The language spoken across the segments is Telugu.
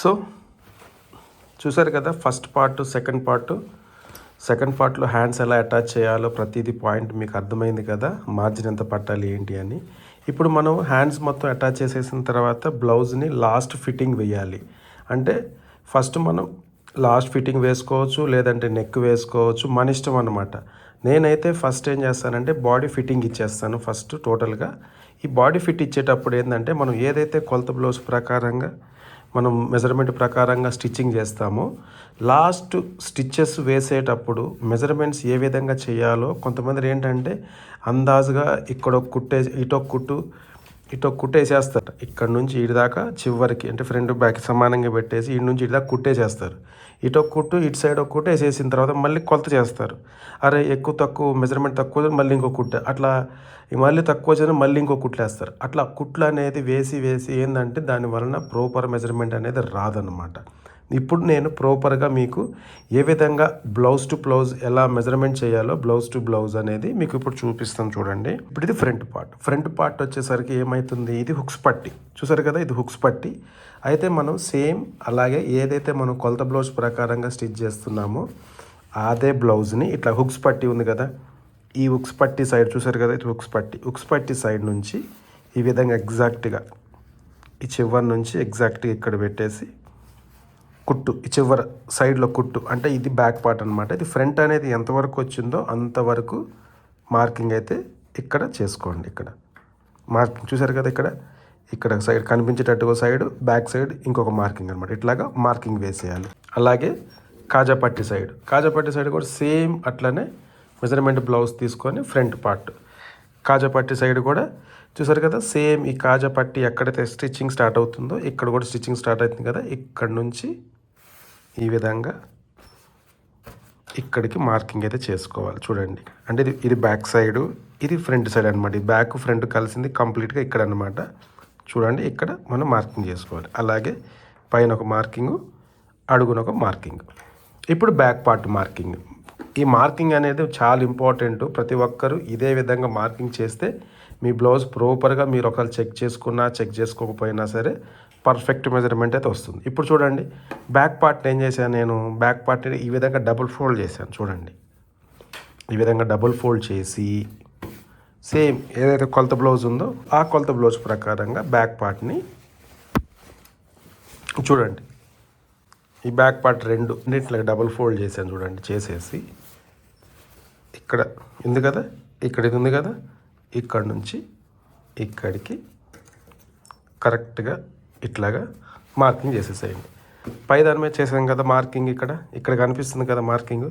సో చూసారు కదా first part second part second పార్ట్లో హ్యాండ్స్ ఎలా అటాచ్ చేయాలో ప్రతిదీ పాయింట్ మీకు అర్థమైంది కదా మార్జిన్ ఎంత పట్టాలి ఏంటి అని. ఇప్పుడు మనం హ్యాండ్స్ మొత్తం అటాచ్ చేసేసిన తర్వాత బ్లౌజ్ని లాస్ట్ ఫిట్టింగ్ వేయాలి. అంటే ఫస్ట్ మనం లాస్ట్ ఫిట్టింగ్ వేసుకోవచ్చు లేదంటే నెక్ వేసుకోవచ్చు మన ఇష్టం అనమాట నేనైతే ఫస్ట్ ఏం చేస్తానంటే బాడీ ఫిట్టింగ్ ఇచ్చేస్తాను ఫస్ట్ టోటల్గా ఈ బాడీ ఫిట్ ఇచ్చేటప్పుడు ఏంటంటే మనం ఏదైతే కొలత బ్లౌజ్ ప్రకారంగా మనం మెజర్మెంట్ ప్రకారంగా స్టిచ్చింగ్ చేస్తామో. లాస్ట్ స్టిచ్చెస్ వేసేటప్పుడు మెజర్మెంట్స్ ఏ విధంగా చేయాలో కొంతమంది ఏంటంటే అందాజుగా ఇక్కడ ఒక కుట్టే ఇటో కుట్టు ఇటు కుట్టేసేస్తారు ఇక్కడ నుంచి ఇటు దాకా చివరికి అంటే ఫ్రంట్ బ్యాక్ సమానంగా పెట్టేసి ఇటు నుంచి ఇటు దాకా కుట్టేసేస్తారు ఇటు ఒక కుట్టు ఇటు సైడ్ ఒక కుట్టు వేసేసిన తర్వాత మళ్ళీ కొలత చేస్తారు. అరే ఎక్కువ తక్కువ మెజర్మెంట్ తక్కువ మళ్ళీ ఇంకో కుట్ట. అట్లా మళ్ళీ తక్కువ వచ్చిన మళ్ళీ ఇంకో కుట్లు వేస్తారు. అట్లా కుట్లు అనేది వేసి వేసి ఏంటంటే దాని వలన ప్రోపర్ మెజర్మెంట్ అనేది రాదనమాట ఇప్పుడు నేను ప్రాపర్గా మీకు ఏ విధంగా బ్లౌజ్ టు బ్లౌజ్ ఎలా మెజర్మెంట్ చేయాలో బ్లౌజ్ టు బ్లౌజ్ అనేది మీకు ఇప్పుడు చూపిస్తాను చూడండి. ఇప్పుడు ఇది ఫ్రంట్ పార్ట్ ఫ్రంట్ పార్ట్ వచ్చేసరికి ఏమవుతుంది ఇది హుక్స్ పట్టి. చూసారు కదా? ఇది హుక్స్ పట్టి. అయితే మనం సేమ్ అలాగే ఏదైతే మనం కొలత బ్లౌజ్ ప్రకారంగా స్టిచ్ చేస్తున్నామో అదే బ్లౌజ్ని ఇట్లా హుక్స్ పట్టి ఉంది కదా? ఈ హుక్స్ పట్టి సైడ్ చూసారు కదా? ఇది హుక్స్ పట్టి. హుక్స్ పట్టి సైడ్ నుంచి ఈ విధంగా ఎగ్జాక్ట్గా ఈ చివరి నుంచి ఎగ్జాక్ట్గా ఇక్కడ పెట్టేసి కుట్టు చివర సైడ్లో కుట్టు అంటే ఇది బ్యాక్ పార్ట్ అనమాట ఇది ఫ్రంట్ అనేది ఎంతవరకు వచ్చిందో అంతవరకు మార్కింగ్ అయితే ఇక్కడ చేసుకోండి ఇక్కడ. మార్కింగ్ చూసారు కదా ఇక్కడ? ఇక్కడ సైడ్ కనిపించేటట్టుగా సైడ్ బ్యాక్ సైడ్ ఇంకొక మార్కింగ్ అనమాట ఇట్లాగా మార్కింగ్ వేసేయాలి. అలాగే కాజాపట్టి సైడ్. కాజాపట్టి సైడ్ కూడా సేమ్ అట్లనే మెజర్మెంట్ బ్లౌజ్ తీసుకొని ఫ్రంట్ పార్ట్. కాజాపట్టి సైడ్ కూడా చూసారు కదా? సేమ్ ఈ కాజాపట్టి ఎక్కడైతే స్టిచ్చింగ్ స్టార్ట్ అవుతుందో ఇక్కడ కూడా స్టిచ్చింగ్ స్టార్ట్ అవుతుంది కదా? ఇక్కడ నుంచి ఈ విధంగా ఇక్కడికి మార్కింగ్ అయితే చేసుకోవాలి. చూడండి. అంటే ఇది ఇది బ్యాక్ సైడ్ ఇది ఫ్రంట్ సైడ్ అనమాట ఈ బ్యాక్ ఫ్రంట్ కలిసింది కంప్లీట్గా ఇక్కడ అనమాట చూడండి ఇక్కడ మనం మార్కింగ్ చేసుకోవాలి. అలాగే పైన ఒక మార్కింగ్ అడుగున ఒక మార్కింగ్. ఇప్పుడు బ్యాక్ పార్ట్ మార్కింగ్ ఈ మార్కింగ్ అనేది చాలా ఇంపార్టెంట్ ప్రతి ఒక్కరూ ఇదే విధంగా మార్కింగ్ చేస్తే మీ బ్లౌజ్ ప్రాపర్గా మీరు ఒకవేళ చెక్ చేసుకున్నా చెక్ చేసుకోకపోయినా సరే పర్ఫెక్ట్ మెజర్మెంట్ అయితే వస్తుంది. ఇప్పుడు చూడండి బ్యాక్ పార్ట్ ఏం చేశాను నేను? బ్యాక్ పార్ట్ని ఈ విధంగా డబుల్ ఫోల్డ్ చేశాను చూడండి. ఈ విధంగా డబుల్ ఫోల్డ్ చేసి సేమ్ ఏదైతే కొలత బ్లౌజ్ ఉందో ఆ కొలత బ్లౌజ్ ప్రకారంగా బ్యాక్ పార్ట్ని చూడండి. ఈ బ్యాక్ పార్ట్ రెండు రెండింటికి డబుల్ ఫోల్డ్ చేశాను చూడండి చేసేసి. ఇక్కడ ఉంది కదా? ఇక్కడ ఇది ఉంది కదా? ఇక్కడ నుంచి ఇక్కడికి కరెక్ట్గా ఇట్లాగా మార్కింగ్ చేసేసేయండి. పై దాని మీద చేసాం కదా మార్కింగ్ ఇక్కడ. ఇక్కడ కనిపిస్తుంది కదా మార్కింగ్.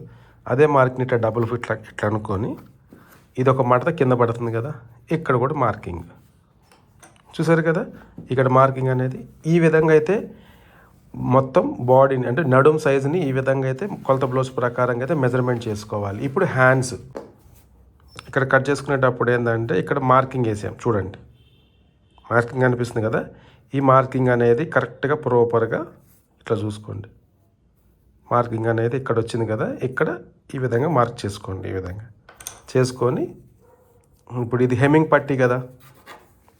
అదే మార్కింగ్ ఇట్లా డబుల్ ఫిట్ ఇట్లా అనుకొని ఇది ఒక మడత కింద పడుతుంది కదా ఇక్కడ కూడా మార్కింగ్. చూసారు కదా? ఇక్కడ మార్కింగ్ అనేది ఈ విధంగా అయితే మొత్తం బాడీని అంటే నడుం సైజుని ఈ విధంగా అయితే కొలత బ్లౌజ్ ప్రకారంగా అయితే మెజర్మెంట్ చేసుకోవాలి. ఇప్పుడు హ్యాండ్స్ ఇక్కడ కట్ చేసుకునేటప్పుడు ఏంటంటే ఇక్కడ మార్కింగ్ వేసాం. చూడండి. మార్కింగ్ అనిపిస్తుంది కదా? ఈ మార్కింగ్ అనేది కరెక్ట్గా ప్రాపర్గా ఇట్లా చూసుకోండి. మార్కింగ్ అనేది ఇక్కడ వచ్చింది కదా ఇక్కడ ఈ విధంగా మార్క్ చేసుకోండి ఈ విధంగా. చేసుకొని ఇప్పుడు ఇది హెమ్మింగ్ పట్టి కదా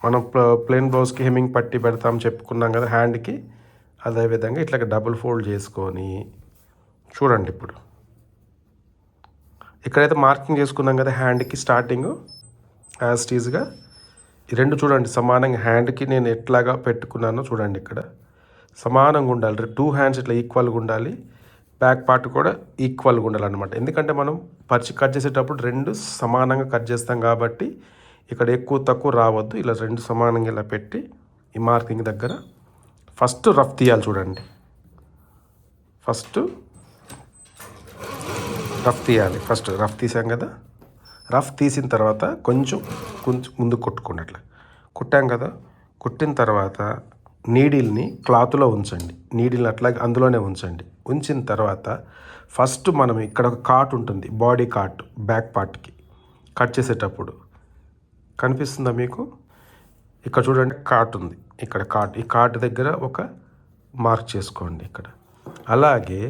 మనం ప్లెయిన్ బ్లౌజ్కి హెమ్మింగ్ పట్టి పెడతాం చెప్పుకున్నాం కదా హ్యాండ్కి అదేవిధంగా ఇట్లా డబుల్ ఫోల్డ్ చేసుకొని చూడండి ఇప్పుడు. ఇక్కడైతే మార్కింగ్ చేసుకున్నాం కదా హ్యాండ్కి స్టార్టింగ్ యాజ్ టీజ్గా రెండు చూడండి సమానంగా హ్యాండ్కి నేను ఎట్లాగా పెట్టుకున్నానో చూడండి ఇక్కడ. సమానంగా ఉండాలి టూ హ్యాండ్స్ ఇట్లా ఈక్వల్గా ఉండాలి. బ్యాక్ పార్ట్ కూడా ఈక్వల్గా ఉండాలన్నమాట ఎందుకంటే మనం పరిచి కట్ చేసేటప్పుడు రెండు సమానంగా కట్ చేస్తాం కాబట్టి ఇక్కడ ఎక్కువ తక్కువ రావద్దు. ఇలా రెండు సమానంగా ఇలా పెట్టి ఈ మార్కింగ్ దగ్గర ఫస్ట్ రఫ్ తీయాలి చూడండి. ఫస్ట్ రఫ్ తీయాలి ఫస్ట్ రఫ్ తీసాం కదా. రఫ్ తీసిన తర్వాత కొంచెం కొంచెం ముందు కొట్టుకోండి అట్లా. కుట్టాం కదా కుట్టిన తర్వాత నీడిల్ని క్లాత్లో ఉంచండి. నీడిల్ని అట్లాగే అందులోనే ఉంచండి. ఉంచిన తర్వాత ఫస్ట్ మనం ఇక్కడ ఒక కాట్ ఉంటుంది బాడీ కాట్ బ్యాక్ పార్ట్కి కట్ చేసేటప్పుడు. కనిపిస్తుందా మీకు? ఇక్కడ చూడండి కాట్ ఉంది. ఇక్కడ కాట్ ఈ కాట్ దగ్గర ఒక మార్క్ చేసుకోండి ఇక్కడ. అలాగే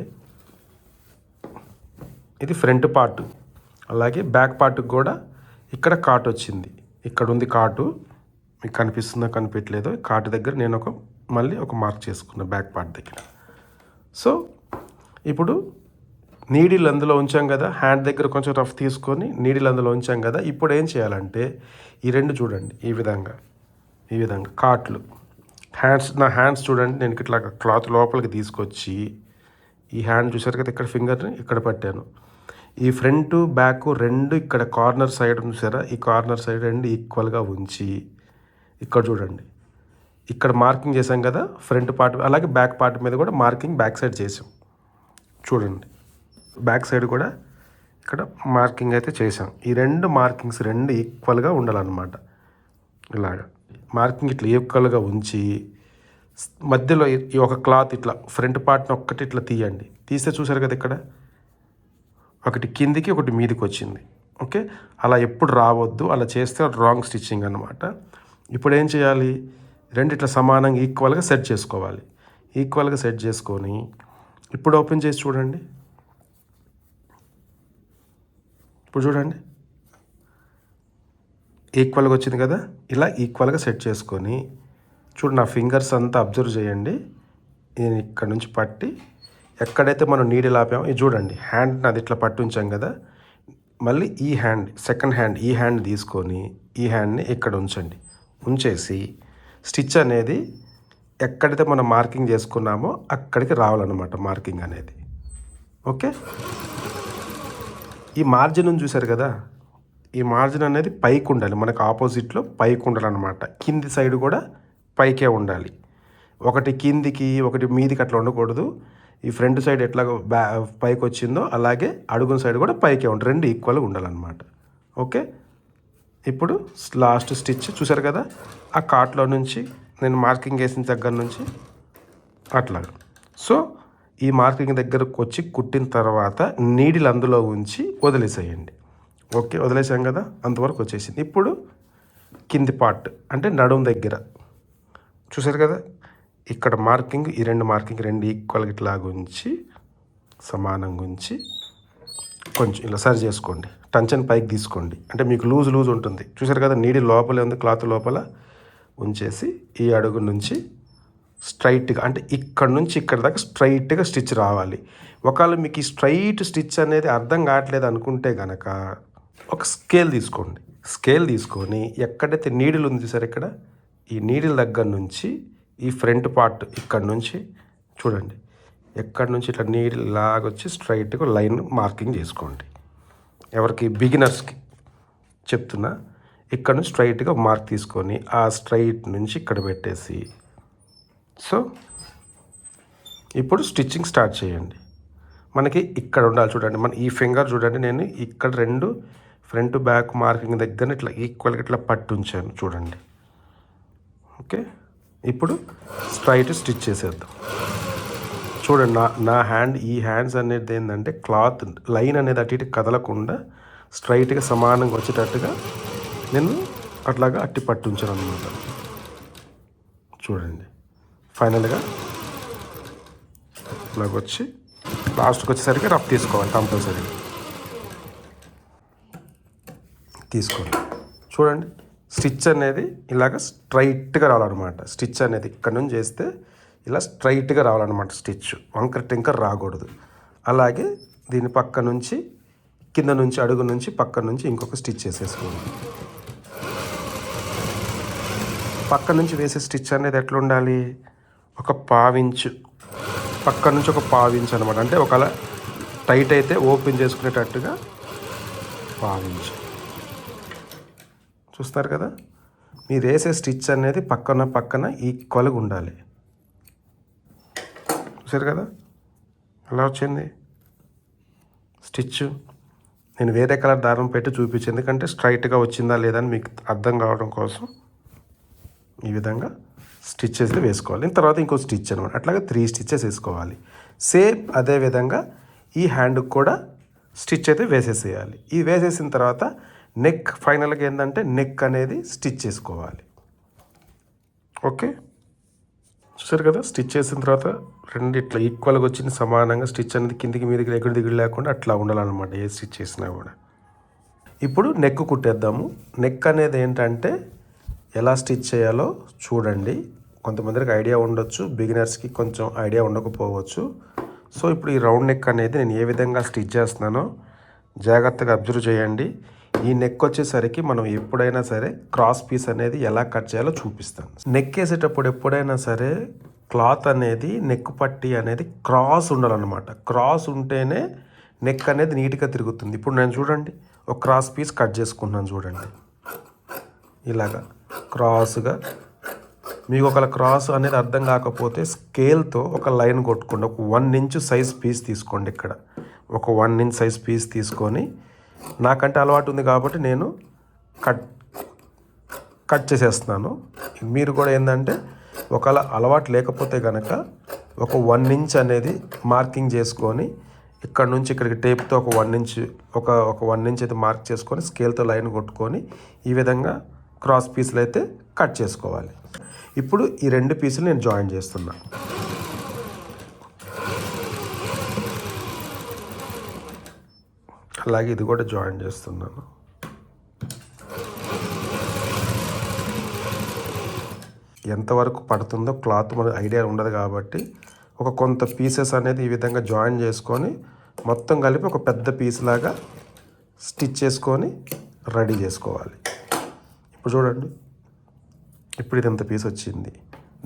ఇది ఫ్రంట్ పార్ట్. అలాగే బ్యాక్ పార్ట్కి కూడా ఇక్కడ కాట్ వచ్చింది. ఇక్కడ ఉంది కాటు. మీకు కనిపిస్తుందో కనిపించలేదో కాటు దగ్గర నేను ఒక మళ్ళీ ఒక మార్క్ చేసుకున్నాను బ్యాక్ పార్ట్ దగ్గర. సో ఇప్పుడు నీడిల్ అందులో ఉంచాం కదా. హ్యాండ్ దగ్గర కొంచెం రఫ్ తీసుకొని నీడిల్ అందులో ఉంచాం కదా. ఇప్పుడు ఏం చేయాలంటే ఈ రెండు చూడండి. ఈ విధంగా. ఈ విధంగా. కాట్లు. హ్యాండ్స్ నా హ్యాండ్స్ చూడండి. నేను ఇట్లా క్లాత్ లోపలికి తీసుకొచ్చి ఈ హ్యాండ్ చూసారు కదా ఇక్కడ ఫింగర్ని ఇక్కడ పట్టాను. ఈ ఫ్రంట్ బ్యాక్ రెండు ఇక్కడ కార్నర్ సైడ్ చూసారా ఈ కార్నర్ సైడ్ రెండు ఈక్వల్గా ఉంచి ఇక్కడ చూడండి. ఇక్కడ మార్కింగ్ చేసాం కదా ఫ్రంట్ పార్ట్ అలాగే బ్యాక్ పార్ట్ మీద కూడా మార్కింగ్ బ్యాక్ సైడ్ చేసాం చూడండి. బ్యాక్ సైడ్ కూడా ఇక్కడ మార్కింగ్ అయితే చేసాం ఈ రెండు మార్కింగ్స్ రెండు ఈక్వల్గా ఉండాలన్నమాట. ఇలాగా. మార్కింగ్ ఇట్లా ఈక్వల్గా ఉంచి మధ్యలో ఈ- ఈ ఒక క్లాత్ ఇట్లా ఫ్రంట్ పార్ట్ని ఒక్కటి ఇట్లా తీయండి. తీస్తే చూసారు కదా ఇక్కడ? ఒకటి కిందికి ఒకటి మీదికి వచ్చింది ఓకే? అలా ఎప్పుడు రావద్దు. అలా చేస్తే రాంగ్ స్టిచ్చింగ్ అనమాట ఇప్పుడు ఏం చేయాలి? రెండు ఇట్లా సమానంగా ఈక్వల్గా సెట్ చేసుకోవాలి. ఈక్వల్గా సెట్ చేసుకొని ఇప్పుడు ఓపెన్ చేసి చూడండి. ఇప్పుడు చూడండి. ఈక్వల్గా వచ్చింది కదా? ఇలా ఈక్వల్గా సెట్ చేసుకొని చూడు నా ఫింగర్స్ అంతా అబ్జర్వ్ చేయండి. నేను ఇక్కడ నుంచి పట్టి ఎక్కడైతే మనం నీడిల్ ఆపామో ఇది చూడండి హ్యాండ్ నాది ఇట్లా పట్టుంచాం కదా మళ్ళీ ఈ హ్యాండ్ సెకండ్ హ్యాండ్ ఈ హ్యాండ్ తీసుకొని ఈ హ్యాండ్ని ఇక్కడ ఉంచండి. ఉంచేసి స్టిచ్ అనేది ఎక్కడైతే మనం మార్కింగ్ చేసుకున్నామో అక్కడికి రావాలన్నమాట మార్కింగ్ అనేది. ఓకే? ఈ మార్జిన్ చూశారు కదా ఈ మార్జిన్ అనేది పైకి ఉండాలి. మనకు ఆపోజిట్లో పైకి ఉండాలన్నమాట. కింది సైడ్ కూడా పైకే ఉండాలి. ఒకటి కిందికి ఒకటి మీదికి అట్లా ఉండకూడదు. ఈ ఫ్రంట్ సైడ్ ఎట్లా బ్యా పైకి వచ్చిందో అలాగే అడుగున సైడ్ కూడా పైకే ఉంటుంది రెండు ఈక్వల్గా ఉండాలన్నమాట. ఓకే? ఇప్పుడు లాస్ట్ స్టిచ్ చూసారు కదా? ఆ కాట్లో నుంచి నేను మార్కింగ్ వేసిన దగ్గర నుంచి అట్లా సో ఈ మార్కింగ్ దగ్గరకు వచ్చి కుట్టిన తర్వాత నీడిలు అందులో ఉంచి వదిలేసేయండి. ఓకే? వదిలేసాం కదా? అంతవరకు వచ్చేసింది. ఇప్పుడు కింది పార్ట్ అంటే నడుము దగ్గర. చూసారు కదా? ఇక్కడ మార్కింగ్ ఈ రెండు మార్కింగ్ రెండు ఈక్వల్గా ఇట్లాగా ఉంచి సమానంగా ఉంచి కొంచెం ఇలా సరి చేసుకోండి. టంచన్ పైకి తీసుకోండి అంటే మీకు లూజ్ లూజ్ ఉంటుంది. చూసారు కదా నీడి లోపలే ఉంది క్లాత్ లోపల ఉంచేసి ఈ అడుగు నుంచి స్ట్రైట్గా అంటే ఇక్కడ నుంచి ఇక్కడ దాకా స్ట్రైట్గా స్టిచ్ రావాలి. ఒకవేళ మీకు ఈ స్ట్రైట్ స్టిచ్ అనేది అర్థం కావట్లేదు అనుకుంటే కనుక ఒక స్కేల్ తీసుకోండి. స్కేల్ తీసుకొని ఎక్కడైతే నీడిల్ ఉంది సార్ ఇక్కడ ఈ నీడిల్ దగ్గర నుంచి ఈ ఫ్రంట్ పార్ట్ ఇక్కడ నుంచి చూడండి. ఎక్కడి నుంచి ఇట్లా నీడిల్ లాగొచ్చి స్ట్రైట్గా లైన్ మార్కింగ్ చేసుకోండి. ఎవరికి? బిగినర్స్కి చెప్తున్నా. ఇక్కడ నుంచి స్ట్రైట్గా మార్క్ తీసుకొని ఆ స్ట్రైట్ నుంచి ఇక్కడ పెట్టేసి. సో ఇప్పుడు స్టిచ్చింగ్ స్టార్ట్ చేయండి. మనకి ఇక్కడ ఉండాలి చూడండి. మన ఈ ఫింగర్ చూడండి. నేను ఇక్కడ రెండు ఫ్రంట్ బ్యాక్ మార్కింగ్ దగ్గర ఇట్లా ఈక్వల్గా ఇట్లా పట్టు ఉంచాను చూడండి. ఓకే? ఇప్పుడు స్ట్రైట్ స్టిచ్ చేసేద్దాం. చూడండి నా నా హ్యాండ్ ఈ హ్యాండ్స్ అనేది ఏంటంటే క్లాత్ లైన్ అనేది అటు ఇటు కదలకుండా స్ట్రైట్గా సమానంగా వచ్చేటట్టుగా నేను అట్లాగా అట్టి పట్టించాను అనమాట చూడండి. ఫైనల్గా ఇలాగ వచ్చి లాస్ట్కి వచ్చేసరికి రఫ్ తీసుకోవాలి కంపల్సరీ తీసుకోండి. చూడండి. స్టిచ్ అనేది ఇలాగ స్ట్రైట్గా రావాలన్నమాట. స్టిచ్ అనేది ఇక్కడ నుంచి చేస్తే ఇలా స్ట్రైట్గా రావాలన్నమాట స్టిచ్. వంకర టింకర్ రాకూడదు. అలాగే దీని పక్క నుంచి కింద నుంచి అడుగు నుంచి పక్క నుంచి ఇంకొక స్టిచ్ చేసేసుకోండి. పక్క నుంచి వేసే స్టిచ్ అనేది ఎట్లా ఉండాలి ఒక పావించు. పక్క నుంచి ఒక పావించు అనమాట అంటే ఒకవేళ టైట్ అయితే ఓపెన్ చేసుకునేటట్టుగా పావించు. చూస్తారు కదా? మీరు వేసే స్టిచ్ అనేది పక్కన పక్కన ఈక్వల్గా ఉండాలి. చూసారు కదా? ఎలా వచ్చింది? స్టిచ్. నేను వేరే కలర్ దారం పెట్టి చూపించి ఎందుకంటే స్ట్రైట్గా వచ్చిందా లేదా అని మీకు అర్థం కావడం కోసం ఈ విధంగా స్టిచ్చెస్ వేసుకోవాలి. తర్వాత ఇంకో స్టిచ్ అనమాట. అట్లాగే త్రీ స్టిచ్చెస్ వేసుకోవాలి. సేమ్ అదే విధంగా ఈ హ్యాండ్కి కూడా స్టిచ్ అయితే వేసేసేయాలి. ఇది వేసేసిన తర్వాత నెక్ ఫైనల్గా ఏంటంటే నెక్ అనేది స్టిచ్ చేసుకోవాలి. ఓకే? చూసారు కదా? స్టిచ్ చేసిన తర్వాత రెండు ఇట్లా ఈక్వల్గా వచ్చింది సమానంగా స్టిచ్ అనేది కిందికి మీదకి ఎక్కడ దిగులు లేకుండా అట్లా ఉండాలన్నమాట ఏ స్టిచ్ చేసినా కూడా. ఇప్పుడు నెక్ కుట్టేద్దాము. నెక్ అనేది ఏంటంటే ఎలా స్టిచ్ చేయాలో చూడండి. కొంతమందికి ఐడియా ఉండొచ్చు బిగినర్స్కి కొంచెం ఐడియా ఉండకపోవచ్చు. సో ఇప్పుడు ఈ రౌండ్ నెక్ అనేది నేను ఏ విధంగా స్టిచ్ చేస్తున్నానో జాగ్రత్తగా అబ్జర్వ్ చేయండి. ఈ నెక్ వచ్చేసరికి మనం ఎప్పుడైనా సరే క్రాస్ పీస్ అనేది ఎలా కట్ చేయాలో చూపిస్తాను నెక్ వేసేటప్పుడు ఎప్పుడైనా సరే క్లాత్ అనేది నెక్ పట్టి అనేది క్రాస్ ఉండాలన్నమాట. క్రాస్ ఉంటేనే నెక్ అనేది నీట్గా తిరుగుతుంది. ఇప్పుడు నేను చూడండి ఒక క్రాస్ పీస్ కట్ చేసుకున్నాను చూడండి. ఇలాగా క్రాస్గా మీకు ఒకవేళ క్రాస్ అనేది అర్థం కాకపోతే స్కేల్తో ఒక లైన్ కొట్టుకోండి. ఒక వన్ ఇంచ్ సైజ్ పీస్ తీసుకోండి ఇక్కడ. ఒక వన్ ఇంచ్ సైజ్ పీస్ తీసుకొని నాకంటే అలవాటు ఉంది కాబట్టి నేను కట్ కట్ చేసేస్తున్నాను. మీరు కూడా ఏంటంటే ఒకవేళ అలవాటు లేకపోతే కనుక ఒక వన్ ఇంచ్ అనేది మార్కింగ్ చేసుకొని ఇక్కడ నుంచి ఇక్కడికి టేప్తో ఒక వన్ ఇంచ్ ఒక ఒక వన్ ఇంచ్ అయితే మార్క్ చేసుకొని స్కేల్తో లైన్ కొట్టుకొని ఈ విధంగా క్రాస్ పీసులు అయితే కట్ చేసుకోవాలి. ఇప్పుడు ఈ రెండు పీసులు నేను జాయిన్ చేస్తున్నాను అలాగే ఇది కూడా జాయిన్ చేస్తున్నాను. ఎంతవరకు పడుతుందో క్లాత్ మనకు ఐడియా ఉండదు కాబట్టి ఒక కొంత పీసెస్ అనేది ఈ విధంగా జాయిన్ చేసుకొని మొత్తం కలిపి ఒక పెద్ద పీస్ లాగా స్టిచ్ చేసుకొని రెడీ చేసుకోవాలి. ఇప్పుడు చూడండి. ఇప్పుడు ఇది ఎంత పీస్ వచ్చింది.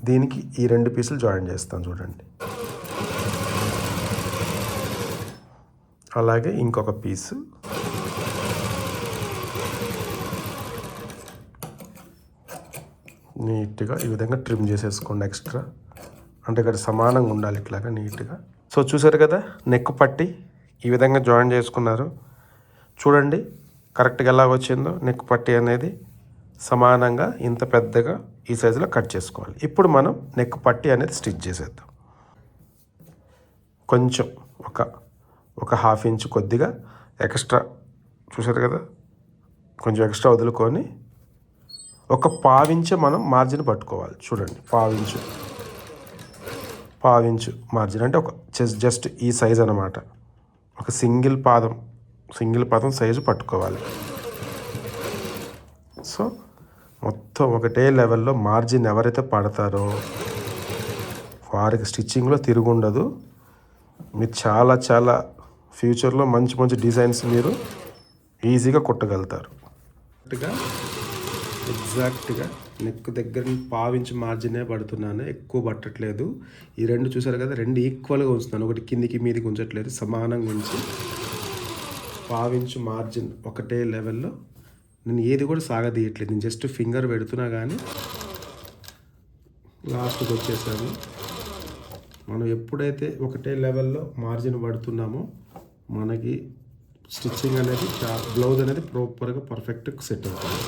దీనికి ఈ రెండు పీసులు జాయిన్ చేస్తాను చూడండి. అలాగే ఇంకొక పీసు. నీట్గా ఈ విధంగా ట్రిమ్ చేసేసుకోండి ఎక్స్ట్రా. అంటే ఇక్కడ సమానంగా ఉండాలి ఇట్లాగా నీట్గా. సో చూసారు కదా నెక్ పట్టి ఈ విధంగా జాయిన్ చేసుకున్నారు. చూడండి కరెక్ట్గా ఎలా వచ్చిందో నెక్ పట్టి అనేది సమానంగా ఇంత పెద్దగా ఈ సైజులో కట్ చేసుకోవాలి. ఇప్పుడు మనం నెక్ పట్టి అనేది స్టిచ్ చేసేద్దాం. కొంచెం ఒక ఒక హాఫ్ ఇంచ్ కొద్దిగా ఎక్స్ట్రా చూసారు కదా? కొంచెం ఎక్స్ట్రా వదులుకొని ఒక పావించు మనం మార్జిన్ పట్టుకోవాలి. చూడండి పావించు పావించు మార్జిన్ అంటే ఒక జస్ట్ జస్ట్ ఈ సైజ్ అనమాట ఒక సింగిల్ పాదం సింగిల్ పాదం సైజు పట్టుకోవాలి. సో మొత్తం ఒకటే లెవెల్లో మార్జిన్ ఎవరైతే పడతారో వారికి స్టిచ్చింగ్లో తిరుగుండదు. మీరు చాలా చాలా ఫ్యూచర్లో మంచి మంచి డిజైన్స్ మీరు ఈజీగా కుట్టగలుగుతారు. ఎగ్జాక్ట్గా నెక్ దగ్గర పావించి మార్జినే పడుతున్నాను ఎక్కువ పట్టట్లేదు. ఈ రెండు చూసారు కదా రెండు ఈక్వల్గా ఉంచుతాను ఒకటి కిందికి మీదికి ఉంచట్లేదు సమానంగా ఉంచి. పావించు మార్జిన్ ఒకటే లెవెల్లో నేను ఏది కూడా సాగదీయట్లేదు. నేను జస్ట్ ఫింగర్ పెడుతున్నా కానీ లాస్ట్కి వచ్చేసాను. మనం ఎప్పుడైతే ఒకటే లెవెల్లో మార్జిన్ పడుతున్నామో మనకి స్టిచ్చింగ్ అనేది బ్లౌజ్ అనేది ప్రాపర్గా పర్ఫెక్ట్ సెట్ అవుతుంది.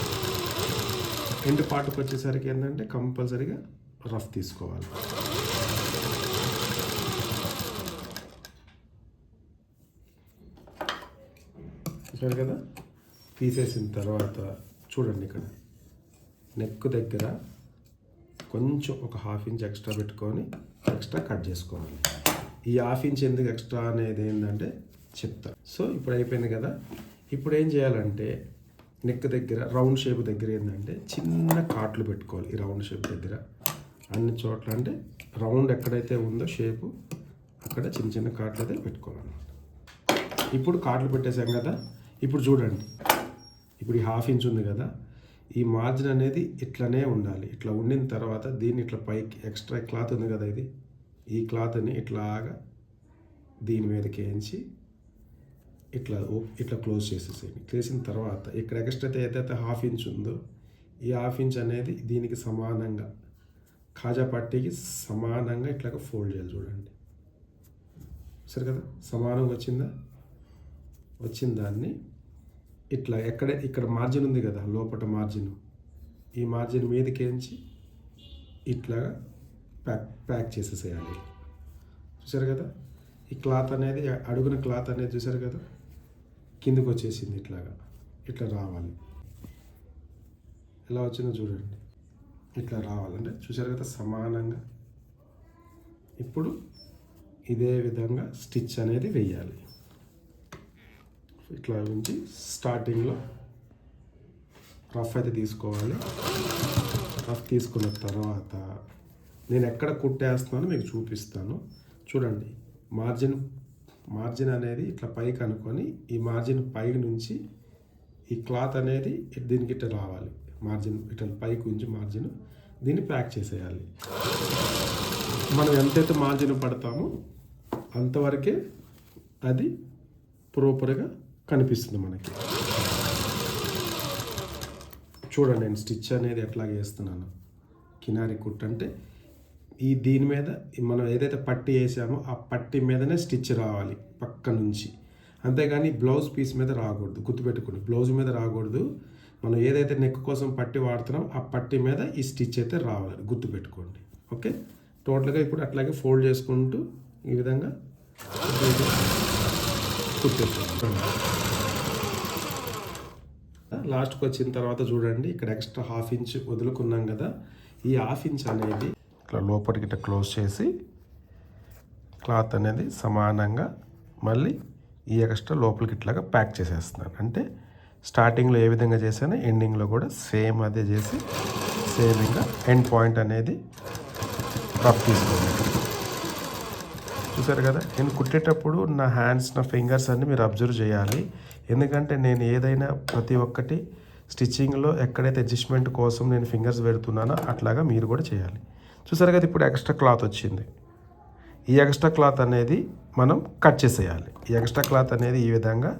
ఎండ్ పార్ట్కి వచ్చేసరికి ఏంటంటే కంపల్సరీగా రఫ్ తీసుకోవాలి. చూసారు కదా? తీసేసిన తర్వాత చూడండి ఇక్కడ. నెక్ దగ్గర కొంచెం ఒక హాఫ్ ఇంచ్ ఎక్స్ట్రా పెట్టుకొని ఎక్స్ట్రా కట్ చేసుకోవాలి. ఈ హాఫ్ ఇంచ్ ఎందుకు ఎక్స్ట్రా అనేది ఏంటంటే చెప్తా. సో ఇప్పుడు అయిపోయింది కదా? ఇప్పుడు ఏం చేయాలంటే నెక్ దగ్గర రౌండ్ షేప్ దగ్గర ఏంటంటే చిన్న కాట్లు పెట్టుకోవాలి ఈ రౌండ్ షేప్ దగ్గర. అన్ని చోట్ల అంటే రౌండ్ ఎక్కడైతే ఉందో షేపు అక్కడ చిన్న చిన్న కాట్లు అయితే పెట్టుకోవాలన్నమాట. ఇప్పుడు కాట్లు పెట్టేశాం కదా? ఇప్పుడు చూడండి. ఇప్పుడు ఈ హాఫ్ ఇంచ్ ఉంది కదా? ఈ మార్జిన్ అనేది ఇట్లనే ఉండాలి. ఇట్లా ఉండిన తర్వాత దీన్ని ఇట్లా పైకి ఎక్స్ట్రా క్లాత్ ఉంది కదా ఇది? ఈ క్లాత్ని ఇట్లాగా దీని మీదకి వేయించి ఇట్లా ఓ- ఇట్లా క్లోజ్ చేసేసేయండి చేసిన తర్వాత ఇక్కడ ఎక్స్ట్రా అయితే ఏదైతే హాఫ్ ఇంచ్ ఉందో ఈ హాఫ్ ఇంచ్ అనేది దీనికి సమానంగా కాజా పట్టీకి సమానంగా ఇట్లా ఫోల్డ్ చేయాలి చూడండి. సరే కదా? సమానంగా వచ్చిందా? వచ్చిన దాన్ని ఇట్లా ఎక్కడ ఇక్కడ మార్జిన్ ఉంది కదా లోపల మార్జిన్ ఈ మార్జిన్ మీదకేంచి ఇట్లా ప్యాక్ ప్యాక్ చేసేసేయాలి. చూసారు కదా? ఈ క్లాత్ అనేది అడుగున క్లాత్ అనేది చూసారు కదా? కిందకు వచ్చేసింది ఇట్లాగా. ఇట్లా రావాలి. ఎలా వచ్చిందో చూడండి. ఇట్లా రావాలంటే చూసారు కదా సమానంగా. ఇప్పుడు ఇదే విధంగా స్టిచ్ అనేది వేయాలి. ఇట్లా ఉంచి స్టార్టింగ్లో రఫ్ అయితే తీసుకోవాలి. రఫ్ తీసుకున్న తర్వాత నేను ఎక్కడ కుట్టేస్తున్నానో మీకు చూపిస్తాను. చూడండి. మార్జిన్ మార్జిన్ అనేది ఇట్లా పైకి అనుకొని ఈ మార్జిన్ పై నుంచి ఈ క్లాత్ అనేది దీనికి ఇట్లా రావాలి. మార్జిన్ ఇట్లా పైకి ఉంచి మార్జిన్ దీన్ని ప్యాక్ చేసేయాలి. మనం ఎంతైతే మార్జిన్ పడతామో అంతవరకే అది ప్రోపర్గా కనిపిస్తుంది మనకి. చూడండి నేను స్టిచ్ అనేది ఎట్లా వేస్తున్నాను కినారి కుట్టంటే అంటే ఈ దీని మీద మనం ఏదైతే పట్టి వేసామో ఆ పట్టి మీదనే స్టిచ్ రావాలి పక్క నుంచి. అంతేగాని బ్లౌజ్ పీస్ మీద రాకూడదు గుర్తుపెట్టుకోండి. బ్లౌజ్ మీద రాకూడదు. మనం ఏదైతే నెక్ కోసం పట్టి వాడుతున్నాం ఆ పట్టి మీద ఈ స్టిచ్ అయితే రావాలి గుర్తుపెట్టుకోండి. ఓకే? టోటల్గా ఇప్పుడు అట్లాగే ఫోల్డ్ చేసుకుంటూ ఈ విధంగా కుట్టేస్తాం లాస్ట్కి వచ్చిన తర్వాత చూడండి ఇక్కడ ఎక్స్ట్రా హాఫ్ ఇంచ్ వదులుకున్నాం కదా. ఈ హాఫ్ ఇంచ్ అనేది ఇట్లా లోపలికి ఇట్లా క్లోజ్ చేసి క్లాత్ అనేది సమానంగా మళ్ళీ ఈ ఎక్స్ట్రా లోపలికి ఇట్లాగా ప్యాక్ చేసేస్తున్నాను. అంటే స్టార్టింగ్లో ఏ విధంగా చేశానో ఎండింగ్లో కూడా సేమ్ అదే చేసి సేమ్ ఇంకా ఎండ్ పాయింట్ అనేది రఫ్ తీసుకున్నాను. చూసారు కదా నేను కుట్టేటప్పుడు నా హ్యాండ్స్ నా ఫింగర్స్ అన్ని మీరు అబ్జర్వ్ చేయాలి. ఎందుకంటే నేను ఏదైనా ప్రతి ఒక్కటి స్టిచ్చింగ్లో ఎక్కడైతే అడ్జస్ట్మెంట్ కోసం నేను ఫింగర్స్ పెడుతున్నానో అట్లాగా మీరు కూడా చేయాలి. చూసారు కదా ఇప్పుడు ఎక్స్ట్రా క్లాత్ వచ్చింది. ఈ ఎక్స్ట్రా క్లాత్ అనేది మనం కట్ చేసేయాలి. ఈ ఎక్స్ట్రా క్లాత్ అనేది ఈ విధంగా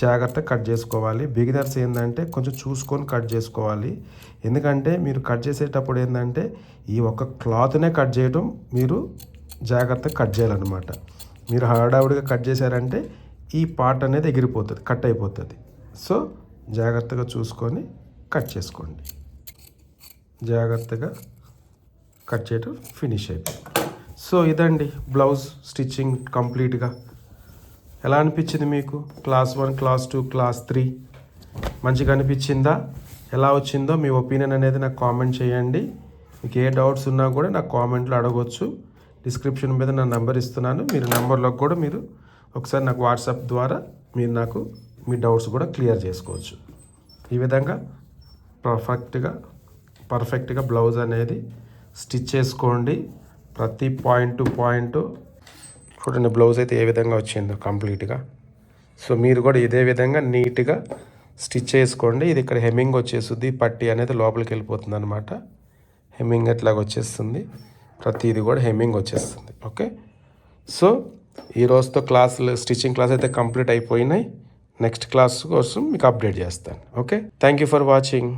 జాగ్రత్తగా కట్ చేసుకోవాలి. బిగినర్స్ ఏంటంటే కొంచెం చూసుకొని కట్ చేసుకోవాలి. ఎందుకంటే మీరు కట్ చేసేటప్పుడు ఏంటంటే ఈ ఒక్క క్లాత్నే కట్ చేయడం మీరు జాగ్రత్తగా కట్ చేయాలన్నమాట. మీరు హడావుడిగా కట్ చేశారంటే ఈ పార్ట్ అనేది ఎగిరిపోతుంది కట్ అయిపోతుంది. సో జాగ్రత్తగా చూసుకొని కట్ చేసుకోండి. జాగ్రత్తగా కట్ చేయడం ఫినిష్ అయిపోయింది. సో ఇదండి బ్లౌజ్ స్టిచ్చింగ్ కంప్లీట్గా ఎలా అనిపించింది మీకు? Class one class two class three మంచిగా అనిపించిందా? ఎలా వచ్చిందో మీ ఒపీనియన్ అనేది నాకు కామెంట్ చేయండి. మీకు ఏ డౌట్స్ ఉన్నా కూడా నాకు కామెంట్లో అడగవచ్చు డిస్క్రిప్షన్ మీద నా నెంబర్ ఇస్తున్నాను. మీరు నెంబర్లోకి కూడా మీరు ఒకసారి నాకు వాట్సాప్ ద్వారా మీరు నాకు మీ డౌట్స్ కూడా క్లియర్ చేసుకోవచ్చు. ఈ విధంగా పర్ఫెక్ట్గా పర్ఫెక్ట్గా బ్లౌజ్ అనేది స్టిచ్ చేసుకోండి. ప్రతి పాయింట్ టు పాయింట్ చూడండి బ్లౌజ్ అయితే ఏ విధంగా వచ్చిందో కంప్లీట్గా. సో మీరు కూడా ఇదే విధంగా నీట్గా స్టిచ్ చేసుకోండి. ఇది ఇక్కడ హెమ్మింగ్ వచ్చేస్తుంది. పట్టి అనేది లోపలికి వెళ్ళిపోతుంది అనమాట హెమ్మింగ్ ఎట్లాగ వచ్చేస్తుంది? ప్రతిది కూడా హెమ్మింగ్ వచ్చేస్తుంది. ఓకే? సో ఈ రోజుతో క్లాసులు స్టిచ్చింగ్ క్లాస్ అయితే కంప్లీట్ అయిపోయినాయి. నెక్స్ట్ క్లాస్ కోసం మీకు అప్డేట్ చేస్తాను. Okay? Thank you for watching.